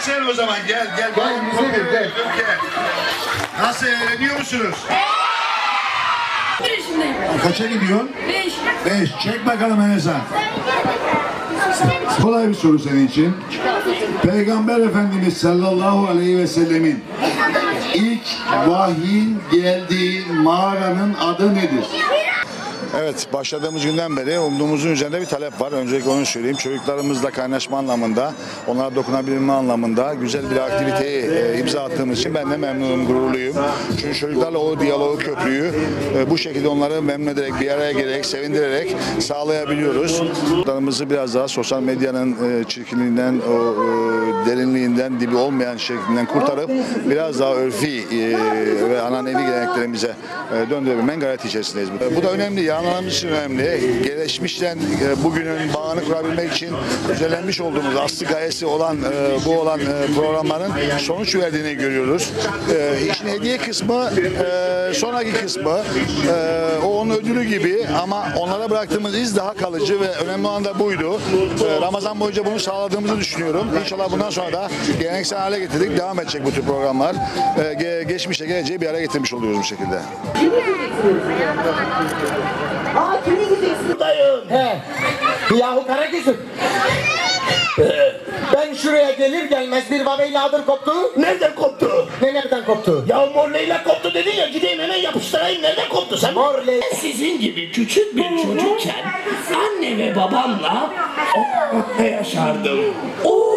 sen o zaman gel gel. Gel, bize gel. Gel. Nasıl eğleniyor musunuz? Bir yaşındayım. Kaça gidiyorsun? Beş. Beş. Çek bakalım Enes'en. Kolay bir soru senin için. Peygamber Efendimiz sallallahu aleyhi ve sellemin ilk vahyin geldiği mağaranın adı nedir? Evet, başladığımız günden beri umduğumuzun üzerinde bir talep var. Öncelikle onu söyleyeyim. Çocuklarımızla kaynaşma anlamında, onlara dokunabilme anlamında güzel bir aktiviteyi e, imza attığımız için ben de memnunum, gururluyum. Çünkü çocuklarla o diyaloğu, köprüyü e, bu şekilde onları memnun ederek, bir araya gelerek, sevindirerek sağlayabiliyoruz. Çocuklarımızı biraz daha sosyal medyanın e, çirkinliğinden, o e, derinliğinden, dibi olmayan şeklinden kurtarıp biraz daha örfi e, ve ananevi geleneklerimize e, döndürebilmenin gayreti içerisindeyiz. E, Bu da önemli, yarınlarımız için önemli. Gelişmişten e, bugünün bağını kurabilmek için düzenlenmiş olduğumuz aslı gayesi olan e, bu olan e, programların sonuç verdiğini görüyoruz. İşin hediye kısmı sonraki kısmı o onun ödülü gibi ama onlara bıraktığımız iz daha kalıcı ve önemli olan da buydu. Ramazan boyunca bunu sağladığımızı düşünüyorum. İnşallah bundan sonra da geleneksel hale getirdik. Devam edecek bu tür programlar. Ge- geçmişe geleceği bir araya getirmiş oluyoruz bu şekilde. Aa kimi gideceksin? Dayım. He. Yahu Karagöz'üm. Ben şuraya gelir gelmez bir babeyladır koptu. Nereden koptu? Ne nereden koptu? Ya mor leylak koptu dedin ya gideyim hemen yapıştırayım. Nereden koptu sen? Mor ley... Sizin gibi küçük bir çocukken anne ve babamla yaşardım. Oo,